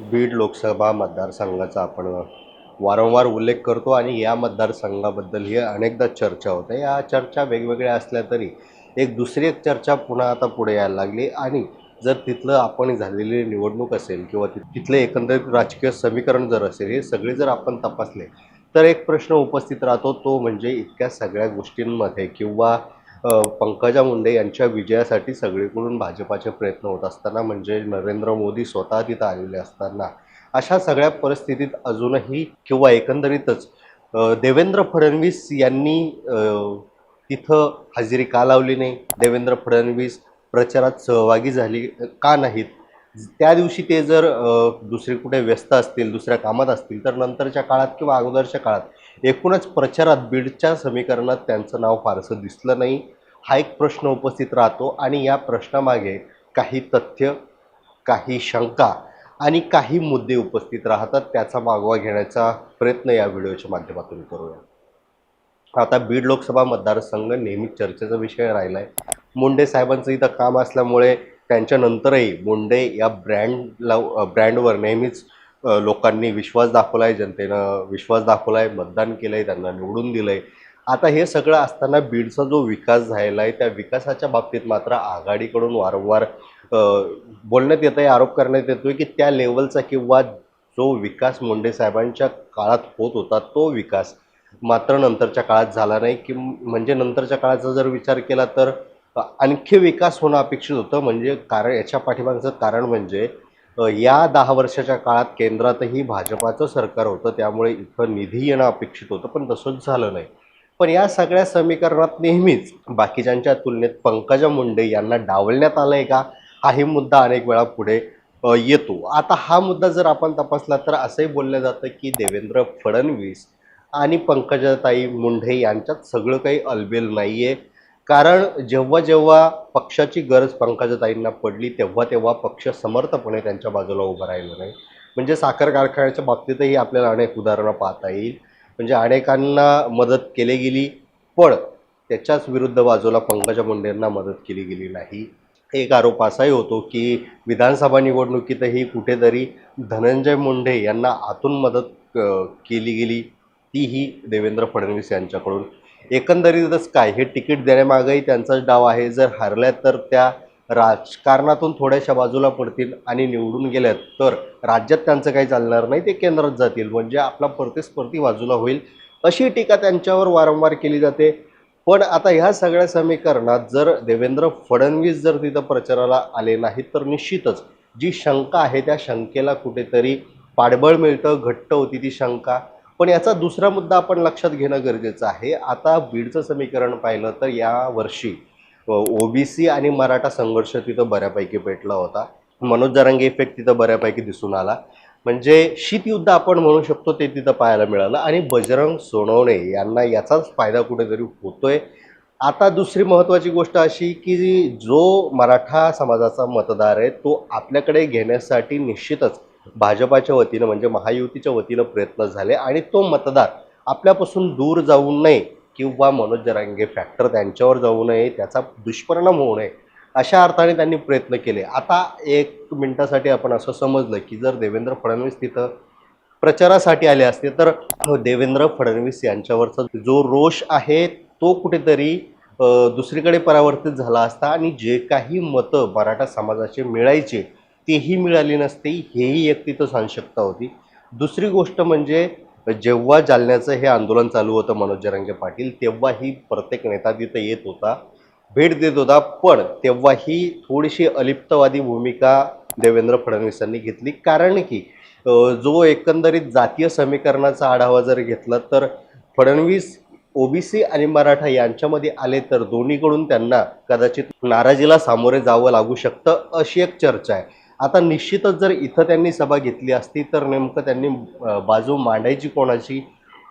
बीड लोकसभा मतदारसंघाचा आपण वारंवार उल्लेख करतो आणि या मतदारसंघाबद्दल ही अनेकदा चर्चा होते. या चर्चा वेगवेगळ्या असल्या तरी एक दुसरी एक चर्चा पुन्हा आता पुढे यायला लागली आणि जर तिथलं आपण झालेली निवडणूक असेल किंवा तिथले एकंदरीत राजकीय समीकरण जर असेल हे सगळे जर आपण तपासले तर एक प्रश्न उपस्थित राहतो तो म्हणजे इतक्या सगळ्या गोष्टींमध्ये किंवा पंकजा मुंडे यांच्या विजयासाठी सगळीकडून भाजपाचे प्रयत्न होत असताना म्हणजे नरेंद्र मोदी स्वतः तिथं आलेले असताना अशा सगळ्या परिस्थितीत अजूनही किंवा एकंदरीतच देवेंद्र फडणवीस यांनी तिथं हजेरी का लावली नाही? देवेंद्र फडणवीस प्रचारात सहभागी झाली का नाहीत? त्या दिवशी ते जर दुसरे कुठे व्यस्त असतील दुसऱ्या कामात असतील तर नंतरच्या काळात किंवा अगोदरच्या काळात एकूणच प्रचारात बीडच्या समीकरणात त्यांचं नाव फारसं दिसलं नाही. हा एक प्रश्न उपस्थित राहतो आणि या प्रश्नामागे काही तथ्य काही शंका आणि काही मुद्दे उपस्थित राहतात त्याचा मागोवा घेण्याचा प्रयत्न या व्हिडिओच्या माध्यमातून करूया. आता बीड लोकसभा मतदारसंघ नेहमीच चर्चेचा विषय राहिला आहे मुंडे साहेबांचं इथं काम असल्यामुळे त्यांच्यानंतरही मुंडे या ब्रँडला ब्रँडवर नेहमीच लोकांनी विश्वास दाखवला आहे जनतेनं विश्वास दाखवला आहे मतदान केलं आहे त्यांना निवडून दिलं आहे आता हे सगळं असताना बीडचा जो विकास झालेला आहे त्या विकासाच्या बाबतीत मात्र आघाडीकडून वारंवार बोलण्यात येत आहे आरोप करण्यात येतोय की त्या लेवलचा किंवा जो विकास मुंडे साहेबांच्या काळात होत होता तो विकास मात्र नंतरच्या काळात झाला नाही. की म्हणजे नंतरच्या काळाचा जर विचार केला तर आणखी विकास होणं अपेक्षित होतं. म्हणजे कारण याच्या पाठीमागचं कारण म्हणजे या दहा वर्षाच्या काळात केंद्रातही भाजपाचं सरकार होतं त्यामुळे इथं निधी येणं अपेक्षित होतं पण तसंच झालं नाही. पण या सगळ्या समीकरणात नेहमीच बाकीच्यांच्या तुलनेत पंकजा मुंडे यांना डावलण्यात आलंय का? हाही मुद्दा अनेक वेळा पुढे येतो. आता हा मुद्दा जर आपण तपासला तर असंही बोललं जातं की देवेंद्र फडणवीस आणि पंकजाताई मुंडे यांच्यात सगळं काही अलबेल नाही आहे कारण जेव्हा जेव्हा पक्षाची गरज पंकजाताईंना पडली तेव्हा तेव्हा पक्ष समर्थपणे त्यांच्या बाजूला उभं राहिलं नाही. म्हणजे साखर कारखान्याच्या बाबतीतही आपल्याला अनेक उदाहरणं पाहता येईल. म्हणजे अनेकांना मदत केली गेली पण त्याच्याच विरुद्ध बाजूला पंकजा मुंडेंना मदत केली गेली नाही. एक आरोप असाही होतो की विधानसभा निवडणुकीतही कुठेतरी धनंजय मुंडे यांना आतून मदत केली गेली तीही देवेंद्र फडणवीस यांच्याकडून. एकंदरीतच काय? हे तिकीट देण्यामागंही त्यांचाच डाव आहे. जर हरल्या तर त्या राजकारणातून थोड्याशा बाजूला पडतील आणि निवडून गेल्यात तर राज्यात त्यांचं काही चालणार नाही ते केंद्रात जातील. म्हणजे आपला प्रतिस्पर्धी बाजूला होईल अशी टीका त्यांच्यावर वारंवार केली जाते. पण आता ह्या सगळ्या समीकरणात जर देवेंद्र फडणवीस जर तिथं प्रचाराला आले नाहीत तर निश्चितच जी शंका आहे त्या शंकेला कुठेतरी पाठबळ मिळतं घट्ट होती ती शंका. पण याचा दुसरा मुद्दा आपण लक्षात घेणं गरजेचं आहे. आता बीडचं समीकरण पाहिलं तर या वर्षी ओबीसी आणि मराठा संघर्ष तिथं बऱ्यापैकी पेटला होता. मनोज जरांगे इफेक्ट तिथं बऱ्यापैकी दिसून आला. म्हणजे शीतयुद्ध आपण म्हणू शकतो ते तिथं पाहायला मिळालं. आणि बजरंग सोनवणे यांना याचाच फायदा कुठेतरी होतोय. आता दुसरी महत्त्वाची गोष्ट अशी की जो मराठा समाजाचा मतदार आहे तो आपल्याकडे घेण्यासाठी निश्चितच भाजपाच्या वतीनं म्हणजे महायुतीच्या वतीनं प्रयत्न झाले. आणि तो मतदार आपल्यापासून दूर जाऊ नये किंवा मनोज जरांगे फॅक्टर त्यांच्यावर जाऊ नये त्याचा दुष्परिणाम होऊ नये अशा अर्थाने त्यांनी प्रयत्न केले. आता एक मिनटासाठी आपण असं समजलं की जर देवेंद्र फडणवीस तिथं प्रचारासाठी आले असते तर देवेंद्र फडणवीस यांच्यावरचा जो रोष आहे तो कुठेतरी दुसरीकडे परावर्तित झाला असता आणि जे काही मतं मराठा समाजाचे मिळायचे तेही मिळाली नसते हेही एक तिथं सांशकता होती. दुसरी गोष्ट म्हणजे जेव्हा जालन्याचं हे आंदोलन चालू होतं मनोज जरांगे पाटील तेव्हाही प्रत्येक नेता तिथं येत होता भेट देत होता पण तेव्हाही थोडीशी अलिप्तवादी भूमिका देवेंद्र फडणवीसांनी घेतली. कारण की जो एकंदरीत जातीय समीकरणाचा आढावा जर घेतला तर फडणवीस ओबीसी आणि मराठा यांच्यामध्ये आले तर दोन्हीकडून त्यांना कदाचित नाराजीला सामोरे जावं लागू शकतं अशी एक चर्चा आहे. आता निश्चितच जर इथं त्यांनी सभा घेतली असती तर नेमकं त्यांनी बाजू मांडायची कोणाची?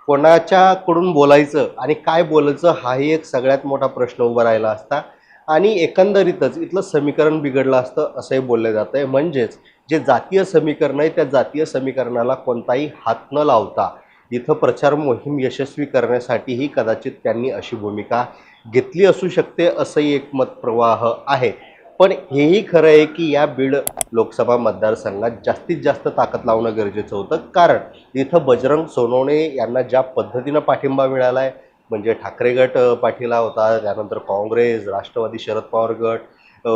कोणाच्याकडून बोलायचं आणि काय बोलायचं हाही एक सगळ्यात मोठा प्रश्न उभा राहिला असता. आणि एकंदरीतच इथलं समीकरण बिघडलं असतं असंही बोललं जातं आहे म्हणजेच जे जातीय समीकरण आहे त्या जातीय समीकरणाला कोणताही हात न लावता इथं प्रचार मोहीम यशस्वी करण्यासाठीही कदाचित त्यांनी अशी भूमिका घेतली असू शकते असंही एक मतप्रवाह आहे. पण हेही खरं आहे की या बीड लोकसभा मतदारसंघात जास्तीत जास्त ताकद लावणं गरजेचं होतं. कारण इथं बजरंग सोनवणे यांना ज्या पद्धतीनं पाठिंबा मिळाला आहे म्हणजे ठाकरे गट पाठीला होता त्यानंतर काँग्रेस राष्ट्रवादी शरद पवार गट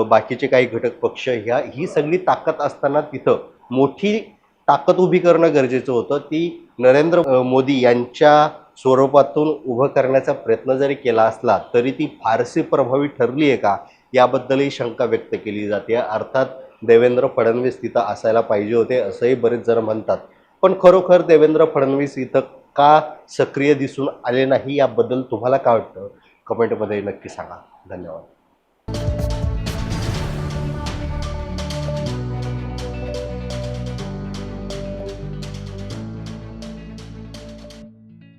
बाकीचे काही घटक पक्ष ह्या ही सगळी ताकद असताना तिथं मोठी ताकद उभी करणं गरजेचं होतं. ती नरेंद्र मोदी यांच्या स्वरूपातून उभं करण्याचा प्रयत्न जरी केला असला तरी ती फारशी प्रभावी ठरली आहे का? याबद्दलही शंका व्यक्त केली जाते. अर्थात देवेंद्र फडणवीस तिथं असायला पाहिजे होते असंही बरेच जण म्हणतात. पण खरोखर देवेंद्र फडणवीस इथं का सक्रिय दिसून आले नाही याबद्दल तुम्हाला काय वाटतं? कमेंटमध्ये नक्की सांगा. धन्यवाद.